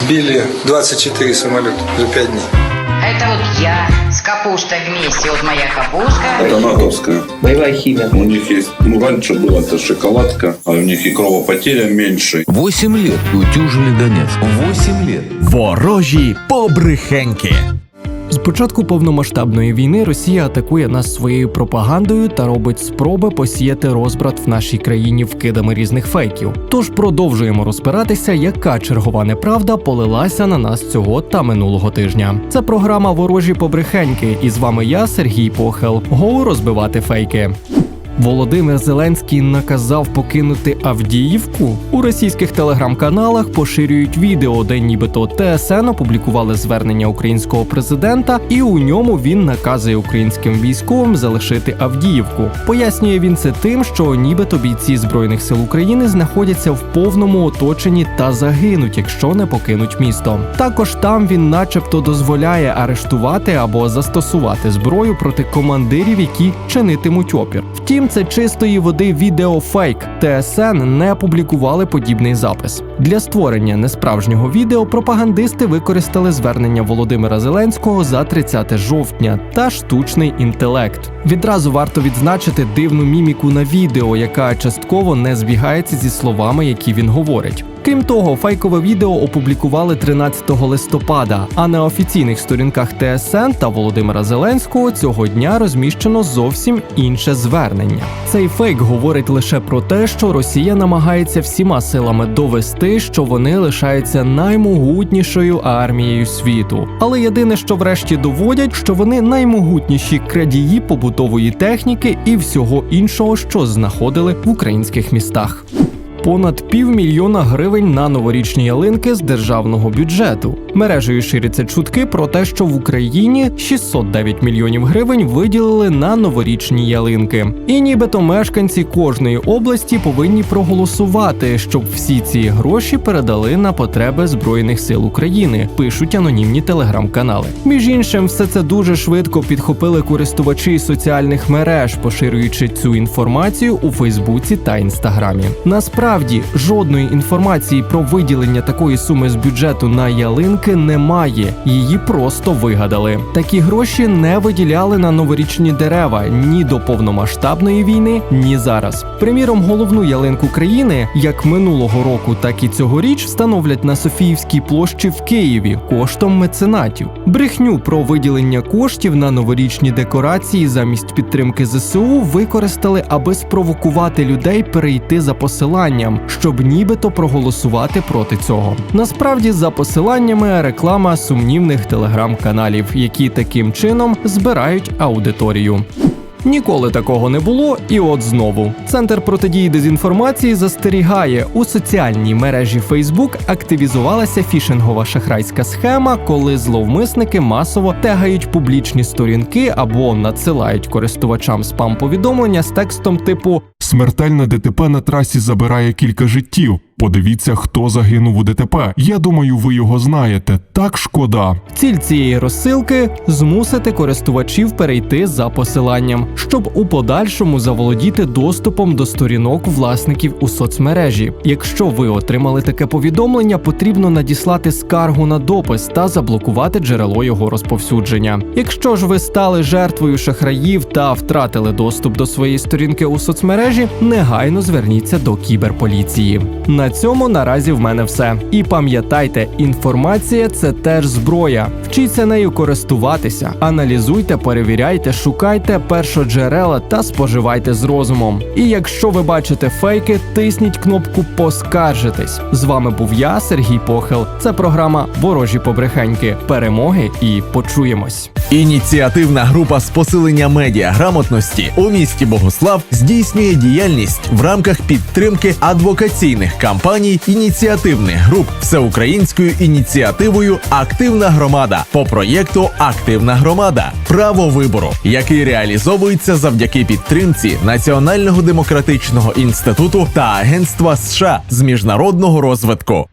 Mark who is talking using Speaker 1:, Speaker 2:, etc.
Speaker 1: Сбили 24 самолета за 5 дней.
Speaker 2: Это вот я с капустой вместе. Вот моя капустка.
Speaker 3: Это натовская.
Speaker 4: Боевая химия.
Speaker 3: У них есть, ну, раньше была это шоколадка, а у них и кровопотеря меньше.
Speaker 5: Восемь лет утюжили Донецк. Восемь лет.
Speaker 6: Ворожі побрехеньки.
Speaker 7: З початку повномасштабної війни Росія атакує нас своєю пропагандою та робить спроби посіяти розбрат в нашій країні вкидами різних фейків. Тож продовжуємо розбиратися, яка чергова неправда полилася на нас цього та минулого тижня. Це програма Ворожі побрехеньки, і з вами я, Сергій Похел. Гоу розбивати фейки. Володимир Зеленський наказав покинути Авдіївку. У російських телеграм-каналах поширюють відео, де нібито ТСН опублікували звернення українського президента, і у ньому він наказує українським військовим залишити Авдіївку. Пояснює він це тим, що нібито бійці збройних сил України знаходяться в повному оточенні та загинуть, якщо не покинуть місто. Також там він, начебто, дозволяє арештувати або застосувати зброю проти командирів, які чинитимуть опір. Втім, це чистої води відеофейк. ТСН не опублікували подібний запис. Для створення несправжнього відео пропагандисти використали звернення Володимира Зеленського за 30 жовтня та штучний інтелект. Відразу варто відзначити дивну міміку на відео, яка частково не збігається зі словами, які він говорить. Крім того, фейкове відео опублікували 13 листопада, а на офіційних сторінках ТСН та Володимира Зеленського цього дня розміщено зовсім інше звернення. Цей фейк говорить лише про те, що Росія намагається всіма силами довести, що вони лишаються наймогутнішою армією світу. Але єдине, що врешті доводять, що вони наймогутніші крадії побутової техніки і всього іншого, що знаходили в українських містах. Понад півмільйона гривень на новорічні ялинки з державного бюджету. Мережею ширяться чутки про те, що в Україні 609 мільйонів гривень виділили на новорічні ялинки. І нібито мешканці кожної області повинні проголосувати, щоб всі ці гроші передали на потреби Збройних сил України. Пишуть анонімні телеграм-канали. Між іншим, все це дуже швидко підхопили користувачі соціальних мереж, поширюючи цю інформацію у Фейсбуці та Інстаграмі. Насправді жодної інформації про виділення такої суми з бюджету на ялинки немає. Її просто вигадали. Такі гроші не виділяли на новорічні дерева ні до повномасштабної війни, ні зараз. Приміром, головну ялинку країни, як минулого року, так і цьогоріч, встановлять на Софіївській площі в Києві коштом меценатів. Брехню про виділення коштів на новорічні декорації замість підтримки ЗСУ використали, аби спровокувати людей перейти за посиланням, щоб нібито проголосувати проти цього. Насправді, за посиланнями реклама сумнівних телеграм-каналів, які таким чином збирають аудиторію. Ніколи такого не було, і от знову. Центр протидії дезінформації застерігає у соціальній мережі Facebook активізувалася фішингова шахрайська схема, коли зловмисники масово тегають публічні сторінки або надсилають користувачам спам-повідомлення з текстом типу
Speaker 8: Смертельне ДТП на трасі забирає кілька життів. Подивіться, хто загинув у ДТП. Я думаю, ви його знаєте. Так шкода.
Speaker 7: Ціль цієї розсилки змусити користувачів перейти за посиланням, щоб у подальшому заволодіти доступом до сторінок власників у соцмережі. Якщо ви отримали таке повідомлення, потрібно надіслати скаргу на допис та заблокувати джерело його розповсюдження. Якщо ж ви стали жертвою шахраїв та втратили доступ до своєї сторінки у соцмережі, негайно зверніться до кіберполіції. На цьому наразі в мене все. І пам'ятайте, інформація це теж зброя. Вчіться нею користуватися, аналізуйте, перевіряйте, шукайте першоджерела та споживайте з розумом. І якщо ви бачите фейки, тисніть кнопку Поскаржитись. З вами був я, Сергій Похел. Це програма Ворожі побрехеньки. Перемоги і почуємось.
Speaker 6: Ініціативна група з посилення медіаграмотності у місті Богослав здійснює діяльність в рамках підтримки адвокаційних кампаній ініціативних груп всеукраїнською ініціативою Активна громада по проєкту Активна громада право вибору, який реалізовується завдяки підтримці Національного демократичного інституту та Агентства США з міжнародного розвитку.